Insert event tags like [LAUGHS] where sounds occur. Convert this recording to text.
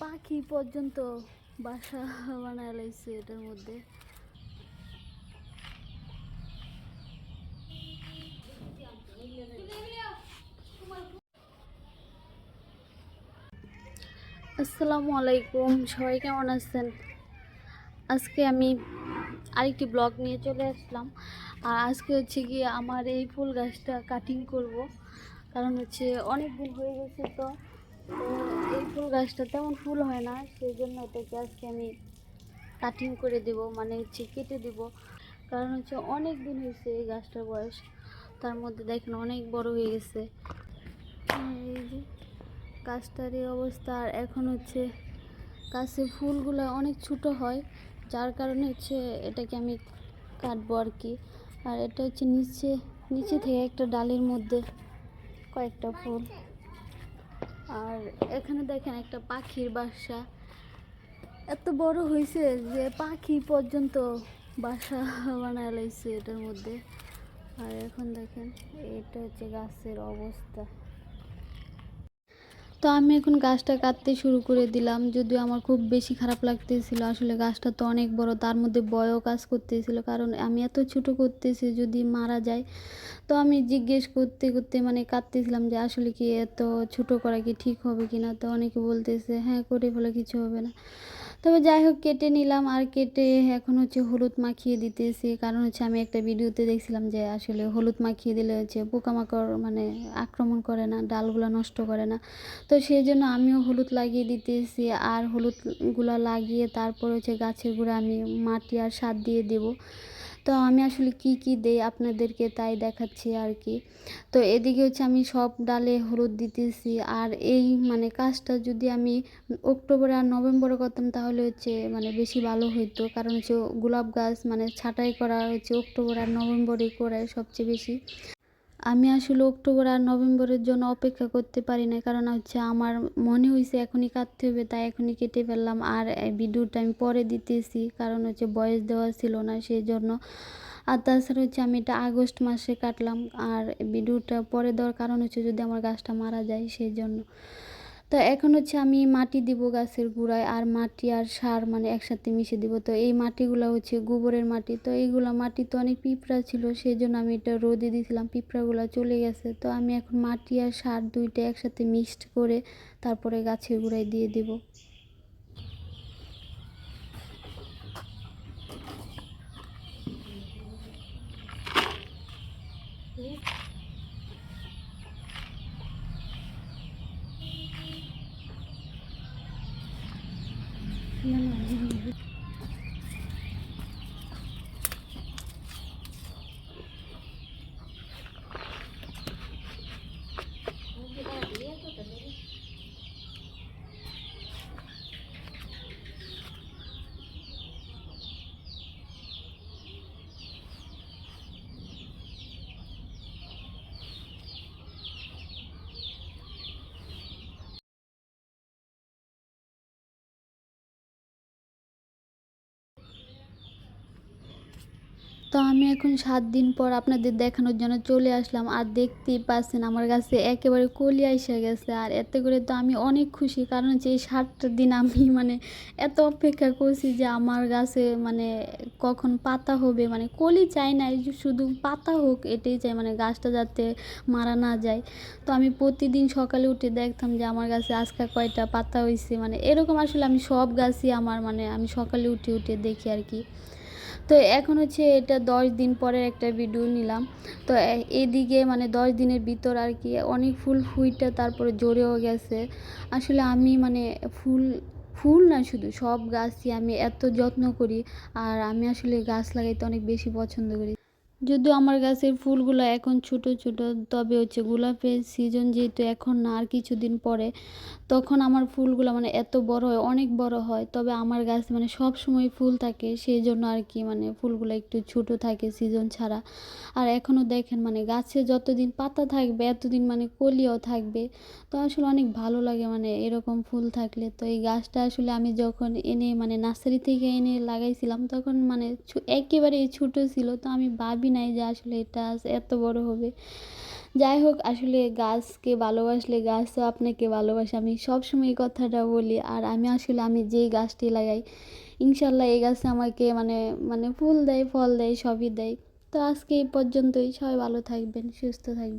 পাখি পর্যন্ত বাসা বানায় লাইছে এটার মধ্যে। আসসালামু আলাইকুম, সবাই কেমন আছেন? আজকে আমি আরেকটি ব্লগ নিয়ে চলে আসলাম। আর আজকে হচ্ছে গিয়ে আমার এই ফুল গাছটা কাটিং করব। কারণ হচ্ছে অনেক দিন হয়ে গেছে তো গাছটা তেমন ফুল হয় না সেই জন্য এটাকে আজকে আমি কাটিং করে দেব মানে হচ্ছে কেটে দেব। কারণ হচ্ছে অনেক দিন হয়েছে এই গাছটার বয়স, তার মধ্যে দেখেন অনেক বড় হয়ে গেছে। এই যে গাছটার এই অবস্থা, আর এখন হচ্ছে গাছে ফুলগুলো অনেক ছোটো হয়, যার কারণে হচ্ছে এটাকে আমি কাটবো আর কি। আর এটা হচ্ছে নিচে নিচে থেকে একটা ডালের মধ্যে কয়েকটা ফুল। আর এখানে দেখেন একটা পাখির বাসা। এত বড় হয়েছে যে পাখি পর্যন্ত বাসা [LAUGHS] বানায় লাইছে এটার মধ্যে। আর এখন দেখেন, এটা হচ্ছে গাছের অবস্থা। তো আমি এখন গাছটা কাটতে শুরু করে দিলাম। যদিও আমার খুব বেশি খারাপ লাগতেছিল, আসলে গাছটা তো অনেক বড়, তার মধ্যে বয়ও কাজ করতেছিল। কারণ আমি এত ছোট করতেছি, যদি মারা যায় তো আমি জিজ্ঞেস করতে করতে মানে কাঁদতেছিলাম যে আসলে কি এত ছোট করা কি ঠিক হবে কি না তো অনেকে বলতেছে হ্যাঁ করে ফেলে কিছু হবে না। তবে যাই হোক, কেটে নিলাম। আর কেটে এখন হচ্ছে হলুদ মাখিয়ে দিতেছি। কারণ হচ্ছে আমি একটা ভিডিওতে দেখছিলাম যে আসলে হলুদ মাখিয়ে দিলে হচ্ছে পোকামাকড় মানে আক্রমণ করে না, ডালগুলো নষ্ট করে না। তো সেই জন্য আমিও হলুদ লাগিয়ে দিতেছি। আর হলুদগুলো লাগিয়ে তারপর হচ্ছে গাছের গোড়া আমি মাটি আর সার দিয়ে দেবো। তো আমি আসলে কি কি দেই আপনাদেরকে তাই দেখাচ্ছি আর কি। তো এদিকে হচ্ছে আমি সব ডালে হলুদ দিতেছি আর এই মানে কাজটা যদি আমি অক্টোবর আর নভেম্বরে করতাম তাহলে হচ্ছে মানে বেশি ভালো হইতো। কারণ হচ্ছে গোলাপ গাছ মানে ছাঁটাই করা হচ্ছে অক্টোবর আর নভেম্বরে করে সবচেয়ে বেশি। আমি আসলে অক্টোবর আর নভেম্বরের জন্য অপেক্ষা করতে পারি না কারণ হচ্ছে আমার মনে হয়েছে এখনই কাটতে হবে, তাই এখনই কেটে ফেললাম। আর ভিডিওটা আমি পরে দিতেছি, কারণ হচ্ছে বয়স দেওয়া ছিল না সেই জন্য আর তাছাড়া হচ্ছে আমি এটা আগস্ট মাসে কাটলাম। আর ভিডিওটা পরে দেওয়ার কারণ হচ্ছে যদি আমার গাছটা মারা যায় সেই জন্য তো এখন হচ্ছে আমি মাটি দিব গাছের গোড়ায় আর মাটি আর সার মানে একসাথে মিশে দিব। তো এই মাটিগুলো হচ্ছে গোবরের মাটি। তো এইগুলো মাটি তো অনেক পিঁপড়া ছিল সেই জন্য আমি এটা রোদে দিয়েছিলাম, পিঁপড়াগুলো চলে গেছে। তো আমি এখন মাটি আর সার দুইটা একসাথে মিক্সড করে তারপরে গাছের গোড়ায় দিয়ে দিব। তো আমি এখন সাত দিন পর আপনাদের দেখানোর জন্য চলে আসলাম আর দেখতেই পাচ্ছেন আমার কাছে একেবারে কলি এসে গেছে। আর এতে করে তো আমি অনেক খুশি, কারণ হচ্ছে এই সাতটা দিন আমি মানে এত অপেক্ষা করছি যে আমার গাছে মানে কখন পাতা হবে মানে কলি চাই না শুধু পাতা হোক এটাই চাই মানে গাছটা যাতে মারা না যায়। তো আমি প্রতিদিন সকালে উঠে দেখতাম যে আমার গাছে আজকে কয়টা পাতা হয়েছে মানে এরকম আসলে আমি সব গাছই আমার মানে আমি সকালে উঠে উঠে দেখি আর কি। তো এখন হচ্ছে এটা দশ দিন পরের একটা ভিডিও নিলাম। তো এদিকে মানে দশ দিনের ভিতর আর কি অনেক ফুল ফুইটা তারপরে জোরেও গেছে। আসলে আমি মানে ফুল ফুল না শুধু সব গাছই আমি এত যত্ন করি, আর আমি আসলে গাছ লাগাইতে অনেক বেশি পছন্দ করি। যদিও আমার গাছের ফুলগুলো এখন ছোট ছোট, তবে হচ্ছে গোলাপের সিজন যেহেতু এখন না আর কিছুদিন পরে, তখন আমার ফুলগুলো মানে এত বড় হয়, অনেক বড় হয়। তবে আমার গাছে মানে সব সময় ফুল থাকে সেই জন্য আর কি মানে ফুলগুলো একটু ছোট থাকে সিজন ছাড়া। আর এখনও দেখেন মানে গাছে যতদিন পাতা থাকবে, এতদিন মানে কলিও থাকবে, তো আসলে অনেক ভালো লাগে মানে এরকম ফুল থাকলে। তো এই গাছটা আসলে আমি যখন এনে মানে নার্সারি থেকে এনে লাগাইছিলাম, তখন মানে একেবারে ছোট ছিল, তো আমি ভাবি নাই যে আসলে এটা এত বড় হবে। যাই হোক, আসলে গাছকে ভালোবাসলে গাছও আপনাকে ভালোবাসে। আমি সবসময় এই কথাটা বলি। আর আমি আসলে, আমি যেই গাছটি লাগাই, ইনশাল্লাহ এই গাছে আমাকে মানে মানে ফুল দেয়, ফল দেয়, সবই দেয়। তো আজকে এই পর্যন্তই। সবাই ভালো থাকবেন, সুস্থ থাকবেন।